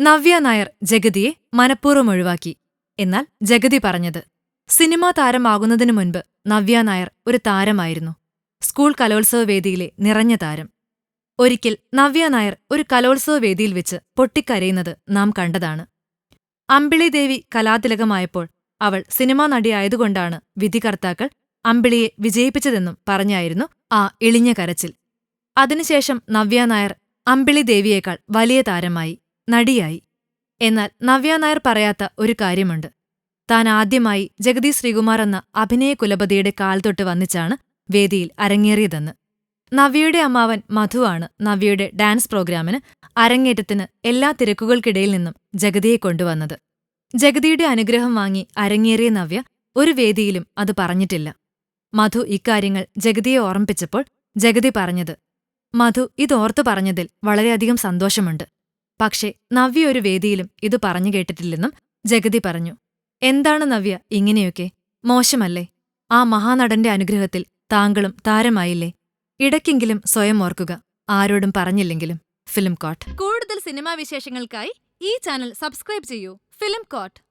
നവ്യ നായർ ജഗതിയെ മനഃപൂർവം ഒഴിവാക്കി. എന്നാൽ ജഗതി പറഞ്ഞത് സിനിമാ താരമാകുന്നതിനു മുൻപ് നവ്യ നായർ ഒരു താരമായിരുന്നു. സ്കൂൾ കലോത്സവ വേദിയിലെ നിറഞ്ഞ താരം. ഒരിക്കൽ നവ്യ നായർ ഒരു കലോത്സവ വേദിയിൽ വെച്ച് പൊട്ടിക്കരയുന്നത് നാം കണ്ടതാണ്. അമ്പിളി ദേവി കലാതിലകമായപ്പോൾ അവൾ സിനിമാ നടിയായതുകൊണ്ടാണ് വിധികർത്താക്കൾ അമ്പിളിയെ വിജയിപ്പിച്ചതെന്നും പറഞ്ഞായിരുന്നു ആ ഇളിഞ്ഞ കരച്ചിൽ. അതിനുശേഷം നവ്യ നായർ അമ്പിളി ദേവിയേക്കാൾ വലിയ താരമായി. നടിയായി. എന്നാൽ നവ്യ നായർ പറയാത്ത ഒരു കാര്യമുണ്ട്. താൻ ആദ്യമായി ജഗതി ശ്രീകുമാർ എന്ന അഭിനയ കുലപതിയുടെ തൊട്ട് വന്നിച്ചാണ് വേദിയിൽ അരങ്ങേറിയതെന്ന്. നവ്യയുടെ അമ്മാവൻ മധുവാണ് നവ്യയുടെ ഡാൻസ് പ്രോഗ്രാമിന് അരങ്ങേറ്റത്തിന് എല്ലാ തിരക്കുകൾക്കിടയിൽ നിന്നും ജഗതിയെ കൊണ്ടുവന്നത്. ജഗതിയുടെ അനുഗ്രഹം വാങ്ങി അരങ്ങേറിയ നവ്യ ഒരു വേദിയിലും അത് പറഞ്ഞിട്ടില്ല. മധു ഇക്കാര്യങ്ങൾ ജഗതിയെ ഓർമ്മിപ്പിച്ചപ്പോൾ ജഗതി പറഞ്ഞത് മധു ഇതോർത്തു പറഞ്ഞതിൽ വളരെയധികം സന്തോഷമുണ്ട്. പക്ഷേ നവ്യ ഒരു വേദിയിലും ഇത് പറഞ്ഞു കേട്ടിട്ടില്ലെന്നും ജഗതി പറഞ്ഞു. എന്താണ് നവ്യ ഇങ്ങനെയൊക്കെ? മോശമല്ലേ? ആ മഹാനടന്റെ അനുഗ്രഹത്തിൽ താങ്കളും താരമായില്ലേ? ഇടയ്ക്കെങ്കിലും സ്വയം ഓർക്കുക. ആരോടും പറഞ്ഞില്ലെങ്കിലും. Film coat. കൂടുതൽ സിനിമാ വിശേഷങ്ങൾക്കായി ഈ ചാനൽ സബ്സ്ക്രൈബ് ചെയ്യൂ. Film coat.